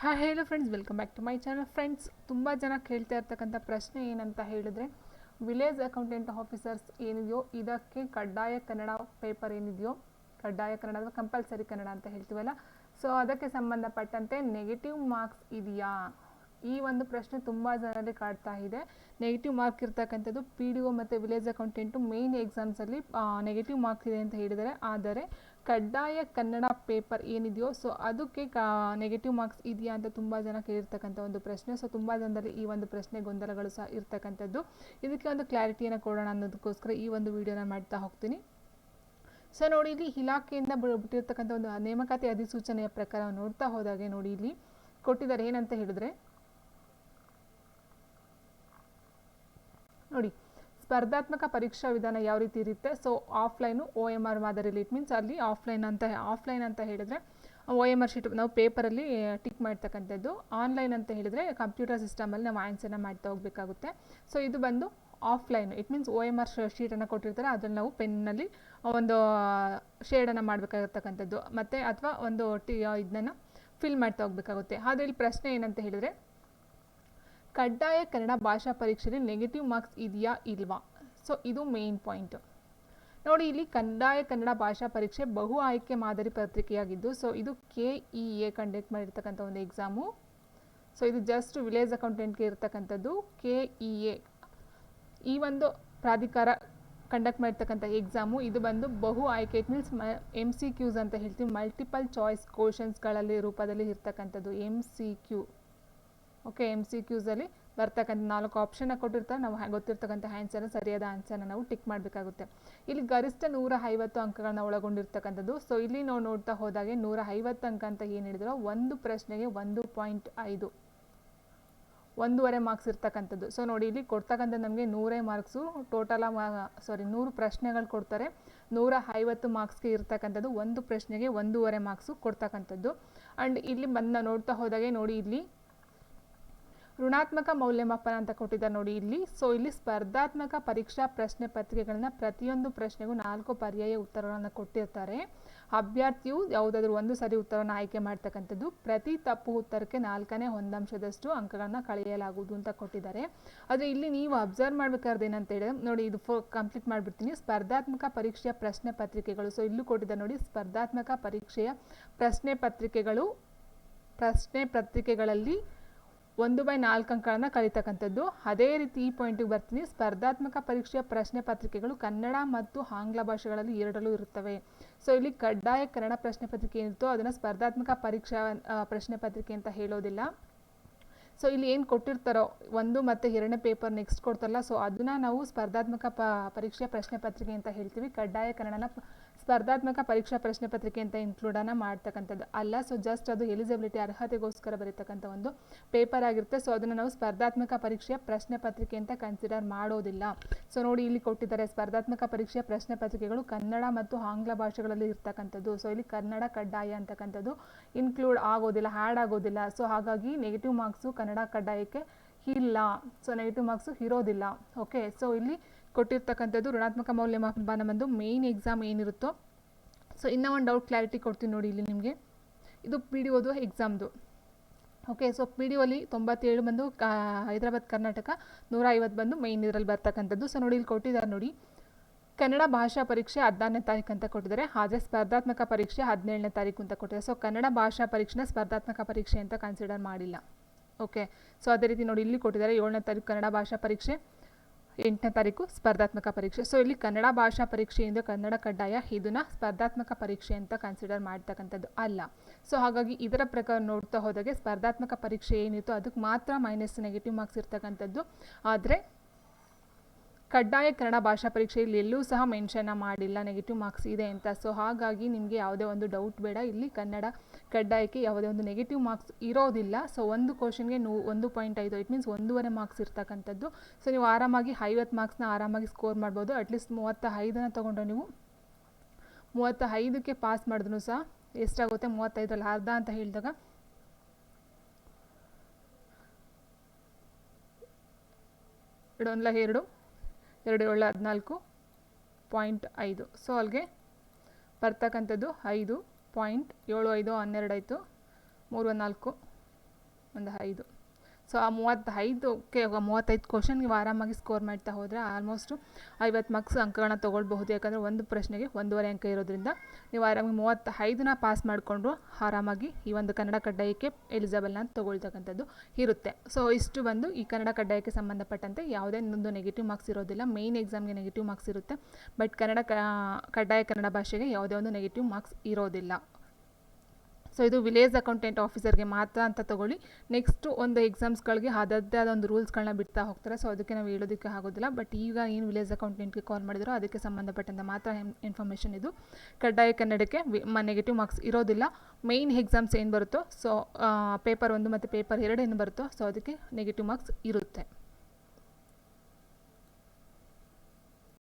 Hi ಹೇಳು friends welcome back to my channel friends ತುಂಬ ಜನ ಕೇಳ್ತಾ ಇರ್ತಕ್ಕಂಥ ಪ್ರಶ್ನೆ ಏನಂತ ಹೇಳಿದ್ರೆ ವಿಲೇಜ್ ಅಕೌಂಟೆಂಟ್ ಆಫೀಸರ್ಸ್ ಏನಿದೆಯೋ, ಇದಕ್ಕೆ ಕಡ್ಡಾಯ ಕನ್ನಡ ಪೇಪರ್ ಏನಿದೆಯೋ, ಕಡ್ಡಾಯ ಕನ್ನಡ ಅಥವಾ ಕಂಪಲ್ಸರಿ ಕನ್ನಡ ಅಂತ ಹೇಳ್ತೀವಲ್ಲ ಸೊ ಅದಕ್ಕೆ ಸಂಬಂಧಪಟ್ಟಂತೆ ನೆಗೆಟಿವ್ ಮಾರ್ಕ್ಸ್ ಇದೆಯಾ? ಈ ಒಂದು ಪ್ರಶ್ನೆ ತುಂಬ ಜನರಲ್ಲಿ ಕಾಡ್ತಾ ಇದೆ. ನೆಗೆಟಿವ್ ಮಾರ್ಕ್ ಇರ್ತಕ್ಕಂಥದ್ದು ಪಿ ಡಿ ಒ ಮತ್ತು ವಿಲೇಜ್ ಅಕೌಂಟೆಂಟು ಮೇನ್ ಎಕ್ಸಾಮ್ಸಲ್ಲಿ ನೆಗೆಟಿವ್ ಮಾರ್ಕ್ಸ್ ಇದೆ ಅಂತ ಹೇಳಿದರೆ ಆದರೆ ಕಡ್ಡಾಯ ಕನ್ನಡ ಪೇಪರ್ ಏನಿದೆಯೋ ಸೊ ಅದಕ್ಕೆ ಕಾ ನೆಗೆಟಿವ್ ಮಾರ್ಕ್ಸ್ ಇದೆಯಾ ಅಂತ ತುಂಬ ಜನ ಕೇಳಿರ್ತಕ್ಕಂಥ ಒಂದು ಪ್ರಶ್ನೆ. ಸೊ ತುಂಬ ಜನರಲ್ಲಿ ಈ ಒಂದು ಪ್ರಶ್ನೆ ಗೊಂದಲಗಳು ಸಹ ಇರ್ತಕ್ಕಂಥದ್ದು. ಇದಕ್ಕೆ ಒಂದು ಕ್ಲಾರಿಟಿಯನ್ನು ಕೊಡೋಣ ಅನ್ನೋದಕ್ಕೋಸ್ಕರ ಈ ಒಂದು ವಿಡಿಯೋನ ಮಾಡ್ತಾ ಹೋಗ್ತೀನಿ. ಸೊ ನೋಡಿ, ಇಲ್ಲಿ ಇಲಾಖೆಯಿಂದ ಬಿಟ್ಟಿರ್ತಕ್ಕಂಥ ಒಂದು ನೇಮಕಾತಿ ಅಧಿಸೂಚನೆಯ ಪ್ರಕಾರ ನೋಡ್ತಾ ಹೋದಾಗೆ ನೋಡಿ, ಇಲ್ಲಿ ಕೊಟ್ಟಿದ್ದಾರೆ. ಏನಂತ ಹೇಳಿದ್ರೆ, ನೋಡಿ ಸ್ಪರ್ಧಾತ್ಮಕ ಪರೀಕ್ಷಾ ವಿಧಾನ ಯಾವ ರೀತಿ ಇರುತ್ತೆ? So offline O M R ಮಾದರಿಲಿ it means ಅಲ್ಲಿ ಆಫ್ಲೈನ್ ಅಂತ ಆಫ್ಲೈನ್ ಅಂತ ಹೇಳಿದರೆ ಒ ಎಂ ಆರ್ ಶೀಟ್ ನಾವು ಪೇಪರಲ್ಲಿ ಟಿಕ್ ಮಾಡ್ತಕ್ಕಂಥದ್ದು. ಆನ್ಲೈನ್ ಅಂತ ಹೇಳಿದರೆ ಕಂಪ್ಯೂಟರ್ ಸಿಸ್ಟಮಲ್ಲಿ ನಾವು ಆನ್ಸರ್ನ ಮಾಡ್ತಾ ಹೋಗಬೇಕಾಗುತ್ತೆ. ಸೊ ಇದು ಬಂದು offline it means O M R ಶೀಟನ್ನು ಕೊಟ್ಟಿರ್ತಾರೆ. ಅದನ್ನು ನಾವು ಪೆನ್ನಲ್ಲಿ ಒಂದು ಶೇಡನ್ನು ಮಾಡಬೇಕಾಗಿರ್ತಕ್ಕಂಥದ್ದು ಮತ್ತು, ಅಥವಾ ಒಂದು ಟಿ ಇದನ್ನು ಫಿಲ್ ಮಾಡ್ತಾ ಹೋಗಬೇಕಾಗುತ್ತೆ. ಆದರೆ ಇಲ್ಲಿ ಪ್ರಶ್ನೆ ಏನಂತ ಹೇಳಿದರೆ ಕಡ್ಡಾಯ ಕನ್ನಡ ಭಾಷಾ ಪರೀಕ್ಷೆಯಲ್ಲಿ ನೆಗೆಟಿವ್ ಮಾರ್ಕ್ಸ್ ಇದೆಯಾ ಇಲ್ವಾ? ಸೊ ಇದು ಮೇನ್ ಪಾಯಿಂಟ್ ನೋಡಿ, ಇಲ್ಲಿ ಕಡ್ಡಾಯ ಕನ್ನಡ ಭಾಷಾ ಪರೀಕ್ಷೆ ಬಹು ಆಯ್ಕೆ ಮಾದರಿ ಪತ್ರಿಕೆಯಾಗಿದ್ದು ಸೊ ಇದು ಕೆ ಇ ಎ ಕಂಡಕ್ಟ್ ಮಾಡಿರ್ತಕ್ಕಂಥ ಒಂದು ಎಕ್ಸಾಮು ಸೊ ಇದು ಜಸ್ಟ್ ವಿಲೇಜ್ ಅಕೌಂಟೆಂಟ್ಗೆ ಇರತಕ್ಕಂಥದ್ದು ಕೆ ಇ ಎ ಈ ಒಂದು ಪ್ರಾಧಿಕಾರ ಕಂಡಕ್ಟ್ ಮಾಡಿರ್ತಕ್ಕಂಥ ಎಕ್ಸಾಮು ಇದು ಬಂದು ಬಹು ಆಯ್ಕೆ it means M C Qs ಅಂತ ಹೇಳ್ತೀವಿ. ಮಲ್ಟಿಪಲ್ ಚಾಯ್ಸ್ ಕ್ವಶನ್ಸ್ಗಳಲ್ಲಿ ರೂಪದಲ್ಲಿ ಇರ್ತಕ್ಕಂಥದ್ದು M C Q okay M C ಕ್ಯೂಸಲ್ಲಿ ಬರ್ತಕ್ಕಂಥ ನಾಲ್ಕು ಆಪ್ಷನ್ನ ಕೊಟ್ಟಿರ್ತಾರೆ. ನಾವು ಗೊತ್ತಿರ್ತಕ್ಕಂಥ ಆನ್ಸರ್ನ ಸರಿಯಾದ ಆನ್ಸರ್ನ ನಾವು ಟಿಕ್ ಮಾಡಬೇಕಾಗುತ್ತೆ. ಇಲ್ಲಿ ಗರಿಷ್ಠ ನೂರ ಐವತ್ತು ಅಂಕಗಳನ್ನ ಒಳಗೊಂಡಿರ್ತಕ್ಕಂಥದ್ದು. ಸೊ ಇಲ್ಲಿ ನಾವು ನೋಡ್ತಾ ಹೋದಾಗೆ ನೂರ ಐವತ್ತು ಅಂಕ ಅಂತ ಏನು ಹೇಳಿದ್ರು? ಒಂದು ಪ್ರಶ್ನೆಗೆ ಒಂದು ಪಾಯಿಂಟ್ ಐದು. ಒಂದೂವರೆ ಮಾರ್ಕ್ಸ್ ಇರ್ತಕ್ಕಂಥದ್ದು. ಸೊ ನೋಡಿ, ಇಲ್ಲಿ ಕೊಡ್ತಕ್ಕಂಥ ನಮಗೆ ನೂರೇ ಮಾರ್ಕ್ಸು ಟೋಟಲ ಸಾರಿ ನೂರು ಪ್ರಶ್ನೆಗಳು ಕೊಡ್ತಾರೆ. ನೂರ ಐವತ್ತು ಮಾರ್ಕ್ಸ್ಗೆ ಇರ್ತಕ್ಕಂಥದ್ದು ಒಂದು ಪ್ರಶ್ನೆಗೆ ಒಂದೂವರೆ ಮಾರ್ಕ್ಸು ಕೊಡ್ತಕ್ಕಂಥದ್ದು. ಆ್ಯಂಡ್ ಇಲ್ಲಿ ಬಂದ ನೋಡ್ತಾ ಹೋದಾಗೆ ನೋಡಿ, ಇಲ್ಲಿ ಋಣಾತ್ಮಕ ಮೌಲ್ಯಮಾಪನ ಅಂತ ಕೊಟ್ಟಿದ್ದಾರೆ ನೋಡಿ ಇಲ್ಲಿ. ಸೊ ಇಲ್ಲಿ ಸ್ಪರ್ಧಾತ್ಮಕ ಪರೀಕ್ಷಾ ಪ್ರಶ್ನೆ ಪತ್ರಿಕೆಗಳನ್ನ ಪ್ರತಿಯೊಂದು ಪ್ರಶ್ನೆಗೂ ನಾಲ್ಕು ಪರ್ಯಾಯ ಉತ್ತರಗಳನ್ನು ಕೊಟ್ಟಿರ್ತಾರೆ. ಅಭ್ಯರ್ಥಿಯು ಯಾವುದಾದ್ರೂ ಒಂದು ಸರಿ ಉತ್ತರವನ್ನು ಆಯ್ಕೆ ಮಾಡ್ತಕ್ಕಂಥದ್ದು, ಪ್ರತಿ ತಪ್ಪು ಉತ್ತರಕ್ಕೆ ನಾಲ್ಕನೇ ಒಂದಂಶದಷ್ಟು ಅಂಕಗಳನ್ನು ಕಳೆಯಲಾಗುವುದು ಅಂತ ಕೊಟ್ಟಿದ್ದಾರೆ. ಆದರೆ ಇಲ್ಲಿ ನೀವು ಅಬ್ಸರ್ವ್ ಮಾಡ್ಬೇಕಾದ್ರೆ ಏನಂತ ಹೇಳಿದ್ರೆ, ನೋಡಿ ಇದು ಫೋ, ಕಂಪ್ಲೀಟ್ ಮಾಡಿಬಿಡ್ತೀನಿ. ಸ್ಪರ್ಧಾತ್ಮಕ ಪರೀಕ್ಷೆಯ ಪ್ರಶ್ನೆ ಪತ್ರಿಕೆಗಳು. ಸೊ ಇಲ್ಲೂ ಕೊಟ್ಟಿದ್ದಾರೆ ನೋಡಿ, ಸ್ಪರ್ಧಾತ್ಮಕ ಪರೀಕ್ಷೆಯ ಪ್ರಶ್ನೆ ಪತ್ರಿಕೆಗಳು, ಪ್ರಶ್ನೆ ಪತ್ರಿಕೆಗಳಲ್ಲಿ ಒಂದು ಬೈ ನಾಲ್ಕು ಅಂಕಗಳನ್ನು ಕಲಿತಕ್ಕಂಥದ್ದು. ಅದೇ ರೀತಿ ಈ ಪಾಯಿಂಟಿಗೆ ಬರ್ತೀನಿ. ಸ್ಪರ್ಧಾತ್ಮಕ ಪರೀಕ್ಷೆಯ ಪ್ರಶ್ನೆ ಪತ್ರಿಕೆಗಳು ಕನ್ನಡ ಮತ್ತು ಆಂಗ್ಲ ಭಾಷೆಗಳಲ್ಲಿ ಎರಡಲ್ಲೂ ಇರುತ್ತವೆ. ಸೊ ಇಲ್ಲಿ ಕಡ್ಡಾಯ ಕನ್ನಡ ಪ್ರಶ್ನೆ ಪತ್ರಿಕೆ ಏನಿರುತ್ತೋ ಅದನ್ನು ಸ್ಪರ್ಧಾತ್ಮಕ ಪರೀಕ್ಷಾ ಪ್ರಶ್ನೆ ಪತ್ರಿಕೆ ಅಂತ ಹೇಳೋದಿಲ್ಲ. ಸೊ ಇಲ್ಲಿ ಏನು ಕೊಟ್ಟಿರ್ತಾರೋ, ಒಂದು ಮತ್ತು ಎರಡನೇ ಪೇಪರ್ ನೆಕ್ಸ್ಟ್ ಕೊಡ್ತಾರಲ್ಲ. ಸೊ ಅದನ್ನು ನಾವು ಸ್ಪರ್ಧಾತ್ಮಕ ಪರೀಕ್ಷೆಯ ಪ್ರಶ್ನೆ ಪತ್ರಿಕೆ ಅಂತ ಹೇಳ್ತೀವಿ. ಕಡ್ಡಾಯ ಕನ್ನಡನ ಸ್ಪರ್ಧಾತ್ಮಕ ಪರೀಕ್ಷಾ ಪ್ರಶ್ನೆ ಪತ್ರಿಕೆ ಅಂತ ಇನ್ಕ್ಲೂಡನ್ನು ಮಾಡ್ತಕ್ಕಂಥದ್ದು. ಅಲ್ಲ ಸೊ ಜಸ್ಟ್ ಅದು ಎಲಿಜಿಬಿಲಿಟಿ ಅರ್ಹತೆಗೋಸ್ಕರ ಬರೀತಕ್ಕಂಥ ಒಂದು ಪೇಪರ್ ಆಗಿರುತ್ತೆ. ಸೊ ಅದನ್ನು ನಾವು ಸ್ಪರ್ಧಾತ್ಮಕ ಪರೀಕ್ಷೆಯ ಪ್ರಶ್ನೆ ಪತ್ರಿಕೆ ಅಂತ ಕನ್ಸಿಡರ್ ಮಾಡೋದಿಲ್ಲ. ಸೊ ನೋಡಿ, ಇಲ್ಲಿ ಕೊಟ್ಟಿದ್ದಾರೆ ಸ್ಪರ್ಧಾತ್ಮಕ ಪರೀಕ್ಷೆಯ ಪ್ರಶ್ನೆ ಪತ್ರಿಕೆಗಳು ಕನ್ನಡ ಮತ್ತು ಆಂಗ್ಲ ಭಾಷೆಗಳಲ್ಲಿ ಇರ್ತಕ್ಕಂಥದ್ದು. ಸೊ ಇಲ್ಲಿ ಕನ್ನಡ ಕಡ್ಡಾಯ ಅಂತಕ್ಕಂಥದ್ದು ಇನ್ಕ್ಲೂಡ್ ಆಗೋದಿಲ್ಲ ಹ್ಯಾಡ್ ಆಗೋದಿಲ್ಲ. ಸೊ ಹಾಗಾಗಿ ನೆಗೆಟಿವ್ ಮಾರ್ಕ್ಸು ಕನ್ನಡ ಕಡ್ಡಾಯಕ್ಕೆ ಇಲ್ಲ. ಸೊ ನೆಗೆಟಿವ್ ಮಾರ್ಕ್ಸು ಇರೋದಿಲ್ಲ. ಓಕೆ ಸೊ ಇಲ್ಲಿ ಕೊಟ್ಟಿರ್ತಕ್ಕಂಥದ್ದು ಋಣಾತ್ಮಕ ಮೌಲ್ಯಮಾಪನ ಬಂದು ಮೇಯ್ನ್ ಎಕ್ಸಾಮ್ ಏನಿರುತ್ತೋ ಸೊ ಇನ್ನೂ ಒಂದು ಡೌಟ್ ಕ್ಲಾರಿಟಿ ಕೊಡ್ತೀನಿ ನೋಡಿ ಇಲ್ಲಿ ನಿಮಗೆ. ಇದು ಪಿ ಡಿ ಒದು ಎಕ್ಸಾಮ್ದು ಓಕೆ ಸೊ ಪಿ ಡಿ ಒಲಿ ತೊಂಬತ್ತೇಳು ಬಂದು ಕಾ ಹೈದರಾಬಾದ್, ಕರ್ನಾಟಕ ನೂರ ಐವತ್ತು ಬಂದು ಮೇಯ್ನ್ ಇದರಲ್ಲಿ ಬರ್ತಕ್ಕಂಥದ್ದು. ಸೊ ನೋಡಿ ಇಲ್ಲಿ ಕೊಟ್ಟಿದ್ದಾರೆ ನೋಡಿ. ಕನ್ನಡ ಭಾಷಾ ಪರೀಕ್ಷೆ ಹದಿನಾರನೇ ತಾರೀಕು ಅಂತ ಕೊಟ್ಟಿದ್ದಾರೆ. ಹಾಗೆ ಸ್ಪರ್ಧಾತ್ಮಕ ಪರೀಕ್ಷೆ ಹದಿನೇಳನೇ ತಾರೀಕು ಅಂತ ಕೊಟ್ಟಿದ್ದಾರೆ. ಸೊ ಕನ್ನಡ ಭಾಷಾ ಪರೀಕ್ಷೆನ ಸ್ಪರ್ಧಾತ್ಮಕ ಪರೀಕ್ಷೆ ಅಂತ ಕನ್ಸಿಡರ್ ಮಾಡಿಲ್ಲ. ಓಕೆ ಸೊ ಅದೇ ರೀತಿ ನೋಡಿ ಇಲ್ಲಿ ಕೊಟ್ಟಿದ್ದಾರೆ ಏಳನೇ ತಾರೀಕು ಕನ್ನಡ ಭಾಷಾ ಪರೀಕ್ಷೆ. ಎಂಟನೇ ತಾರೀಕು ಸ್ಪರ್ಧಾತ್ಮಕ ಪರೀಕ್ಷೆ. ಸೊ ಇಲ್ಲಿ ಕನ್ನಡ ಭಾಷಾ ಪರೀಕ್ಷೆ ಎಂದು ಕನ್ನಡ ಕಡ್ಡಾಯ ಇದನ್ನ ಸ್ಪರ್ಧಾತ್ಮಕ ಪರೀಕ್ಷೆ ಅಂತ ಕನ್ಸಿಡರ್ ಮಾಡ್ತಕ್ಕಂಥದ್ದು ಅಲ್ಲ. ಸೊ ಹಾಗಾಗಿ ಇದರ ಪ್ರಕಾರ ನೋಡ್ತಾ ಹೋದಾಗೆ ಸ್ಪರ್ಧಾತ್ಮಕ ಪರೀಕ್ಷೆ ಏನಿತ್ತು ಅದಕ್ಕೆ ಮಾತ್ರ ಮೈನಸ್ ನೆಗೆಟಿವ್ ಮಾರ್ಕ್ಸ್ ಇರ್ತಕ್ಕಂಥದ್ದು. ಆದರೆ ಕಡ್ಡಾಯ ಕನ್ನಡ ಭಾಷಾ ಪರೀಕ್ಷೆಯಲ್ಲಿ ಎಲ್ಲೂ ಸಹ ಮೆನ್ಷನ್ನ ಮಾಡಿಲ್ಲ, ನೆಗೆಟಿವ್ ಮಾರ್ಕ್ಸ್ ಇದೆ ಅಂತ. ಸೊ ಹಾಗಾಗಿ ನಿಮಗೆ ಯಾವುದೇ ಒಂದು ಡೌಟ್ ಬೇಡ. ಇಲ್ಲಿ ಕನ್ನಡ ಕಡ್ಡಾಯಕ್ಕೆ ಯಾವುದೇ ಒಂದು ನೆಗೆಟಿವ್ ಮಾರ್ಕ್ಸ್ ಇರೋದಿಲ್ಲ. ಸೊ ಒಂದು ಕ್ವಶನ್ಗೆ ನೂ, ಒಂದು ಪಾಯಿಂಟ್ ಐದು ಇಟ್ ಮೀನ್ಸ್ ಒಂದೂವರೆ ಮಾರ್ಕ್ಸ್ ಇರ್ತಕ್ಕಂಥದ್ದು. ಸೊ ನೀವು ಆರಾಮಾಗಿ ಐವತ್ತು ಮಾರ್ಕ್ಸ್ನ ಆರಾಮಾಗಿ ಸ್ಕೋರ್ ಮಾಡ್ಬೋದು. ಅಟ್ಲೀಸ್ಟ್ ಮೂವತ್ತ ಐದನ್ನು ತೊಗೊಂಡು ನೀವು ಮೂವತ್ತ ಐದಕ್ಕೆ ಪಾಸ್ ಮಾಡಿದ್ರು ಸಹ ಎಷ್ಟಾಗುತ್ತೆ? ಮೂವತ್ತೈದರಲ್ಲಿ ಅರ್ಧ ಅಂತ ಹೇಳಿದಾಗ ಎರಡು ಒಂದಲ್ಲ ಎರಡು. ಎರಡು ಏಳು ಹದಿನಾಲ್ಕು ಪಾಯಿಂಟ್ ಐದು. ಸೊ ಅಲ್ಲಿಗೆ ಬರ್ತಕ್ಕಂಥದ್ದು ಐದು ಪಾಯಿಂಟ್ ಏಳು ಐದು ಹನ್ನೆರಡು ಆಯಿತು. ಮೂರು ನಾಲ್ಕು ಒಂದು ಐದು. ಸೊ ಆ ಮೂವತ್ತೈದಕ್ಕೆ ಮೂವತ್ತೈದು ಕ್ವಶನ್ ನೀವು ಆರಾಮಾಗಿ ಸ್ಕೋರ್ ಮಾಡ್ತಾ ಹೋದರೆ ಆಲ್ಮೋಸ್ಟು ಐವತ್ತು ಮಾರ್ಕ್ಸ್ ಅಂಕಗಳನ್ನ ತೊಗೊಳ್ಬಹುದು. ಯಾಕಂದರೆ ಒಂದು ಪ್ರಶ್ನೆಗೆ ಒಂದೂವರೆ ಅಂಕ ಇರೋದ್ರಿಂದ ನೀವು ಆರಾಮಾಗಿ ಮೂವತ್ತೈದನ್ನ ಪಾಸ್ ಮಾಡಿಕೊಂಡು ಆರಾಮಾಗಿ ಈ ಒಂದು ಕನ್ನಡ ಕಡ್ಡಾಯಕ್ಕೆ ಎಲಿಜಿಬಲ್ನ ತೊಗೊಳ್ತಕ್ಕಂಥದ್ದು ಇರುತ್ತೆ. ಸೊ ಇಷ್ಟು ಬಂದು ಈ ಕನ್ನಡ ಕಡ್ಡಾಯಕ್ಕೆ ಸಂಬಂಧಪಟ್ಟಂತೆ ಯಾವುದೇ ಒಂದು ನೆಗೆಟಿವ್ ಮಾರ್ಕ್ಸ್ ಇರೋದಿಲ್ಲ. ಮೇಯ್ನ್ ಎಕ್ಸಾಮ್ಗೆ ನೆಗೆಟಿವ್ ಮಾರ್ಕ್ಸ್ ಇರುತ್ತೆ. ಬಟ್ ಕನ್ನಡ ಕಡ್ಡಾಯ ಕನ್ನಡ ಭಾಷೆಗೆ ಯಾವುದೇ ಒಂದು ನೆಗೆಟಿವ್ ಮಾರ್ಕ್ಸ್ ಇರೋದಿಲ್ಲ. ಸೊ ಇದು ವಿಲೇಜ್ ಅಕೌಂಟೆಂಟ್ ಆಫೀಸರ್ಗೆ ಮಾತ್ರ ಅಂತ ತಗೊಳ್ಳಿ. ನೆಕ್ಸ್ಟು ಒಂದು ಎಕ್ಸಾಮ್ಸ್ಗಳಿಗೆ ಅದರದ್ದೇ ಆದ ಒಂದು ರೂಲ್ಸ್ಗಳನ್ನ ಬಿಡ್ತಾ ಹೋಗ್ತಾರೆ. ಸೊ ಅದಕ್ಕೆ ನಾವು ಹೇಳೋದಕ್ಕೆ ಆಗೋದಿಲ್ಲ. ಬಟ್ ಈಗ ಏನು ವಿಲೇಜ್ ಅಕೌಂಟೆಂಟ್ಗೆ ಕಾಲ್ ಮಾಡಿದ್ರು ಅದಕ್ಕೆ ಸಂಬಂಧಪಟ್ಟಂತೆ ಮಾತ್ರ ಇನ್ಫಾರ್ಮೇಷನ್ ಇದು. ಕಡ್ಡಾಯ ಕನ್ನಡಕ್ಕೆ ನೆಗೆಟಿವ್ ಮಾರ್ಕ್ಸ್ ಇರೋದಿಲ್ಲ. ಮೇಯ್ನ್ ಎಕ್ಸಾಮ್ಸ್ ಏನು ಬರುತ್ತೋ ಸೊ ಪೇಪರ್ ಒಂದು ಮತ್ತು ಪೇಪರ್ ಎರಡು ಏನು ಬರುತ್ತೋ ಸೊ ಅದಕ್ಕೆ ನೆಗೆಟಿವ್ ಮಾರ್ಕ್ಸ್ ಇರುತ್ತೆ.